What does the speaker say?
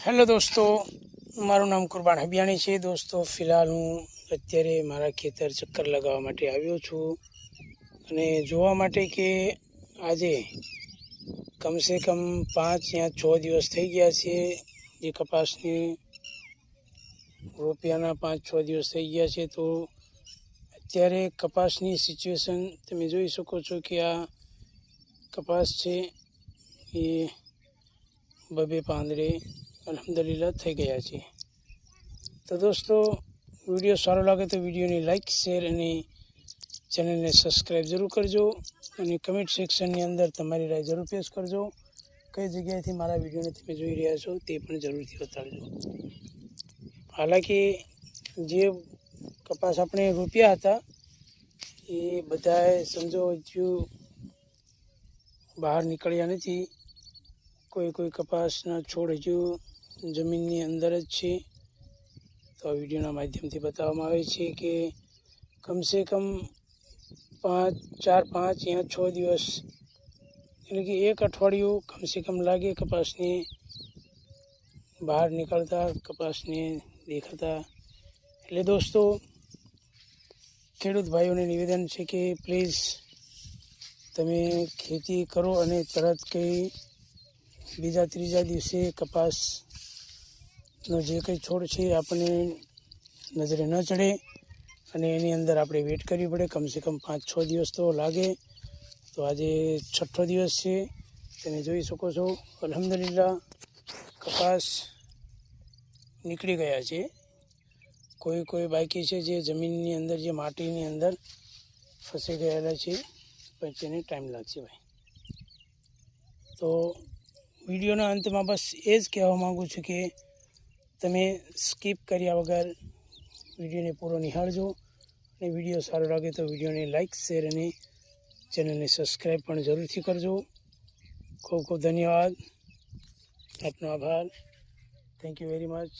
Hello દોસ્તો, મારું નામ કુરબાન હબિયાણી છે. દોસ્તો, ફિલહાલ હું અત્યારે મારા ખેતર ચક્કર લગાવવા માટે આવ્યો છું અને જોવા માટે કે આજે કમસે કમ પાંચ યા છ દિવસ થઈ ગયા છે જે કપાસની રોપિયાના પાંચ છ દિવસ થઈ ગયા છે. તો અત્યારે કપાસની સિચ્યુએશન તમે જોઈ શકો છો કે આ કપાસ છે એ બબે પાંદડે અલહમદુલિલ્લાહ, થઈ ગયા છે તો દોસ્તો, વીડિયો સારો લાગે તો વિડીયોને લાઇક શેર અને ચેનલને સબસ્ક્રાઈબ જરૂર કરજો અને કમેન્ટ સેક્શનની અંદર તમારી રાય જરૂર પેશ કરજો. કઈ જગ્યાએથી મારા વિડીયોને તમે જોઈ રહ્યા છો તે પણ જરૂરથી બતાડજો હાલાકી, જે કપાસ આપણે રોપ્યા હતા, એ બધાએ સમજો હજુ બહાર નીકળ્યા નથી. કોઈ કોઈ કપાસના છોડ હજુ જમીનની અંદર જ છે. તો આ વિડીયોના માધ્યમથી બતાવવામાં આવે છે કે કમસે કમ પાંચ, ચાર, પાંચ, યા છ દિવસ, એટલે કે એક અઠવાડિયું કમસે કમ લાગે કપાસને બહાર નીકળતા, કપાસને દેખાતા. એટલે દોસ્તો, ખેડૂત ભાઈઓને નિવેદન છે કે પ્લીઝ તમે ખેતી કરો અને તરત કંઈ બીજા ત્રીજા દિવસે કપાસનો જે કંઈ છોડ છે આપણને નજરે ન ચડે અને એની અંદર આપણે વેટ કરવી પડે. કમસે કમ પાંચ છ દિવસ તો લાગે. તો આજે છઠ્ઠો દિવસ છે. તમે જોઈ શકો છો, અલહમદુલિલ્લાહ, કપાસ નીકળી ગયા છે. કોઈ કોઈ બાકી છે જે જમીનની અંદર, જે માટીની અંદર ફસી ગયેલા છે પછી એને ટાઈમ લાગશે ભાઈ. તો વિડીયોના અંતમાં બસ એ જ કહેવા માગું છું કે તમે સ્કીપ કર્યા વગર વિડીયોને પૂરો નિહાળજો અને વીડિયો સારો લાગે તો વિડીયોને લાઈક, શેર અને ચેનલને સબસ્ક્રાઈબ પણ જરૂરથી કરજો. ખૂબ ખૂબ ધન્યવાદ. આપનો આભાર. Thank you very much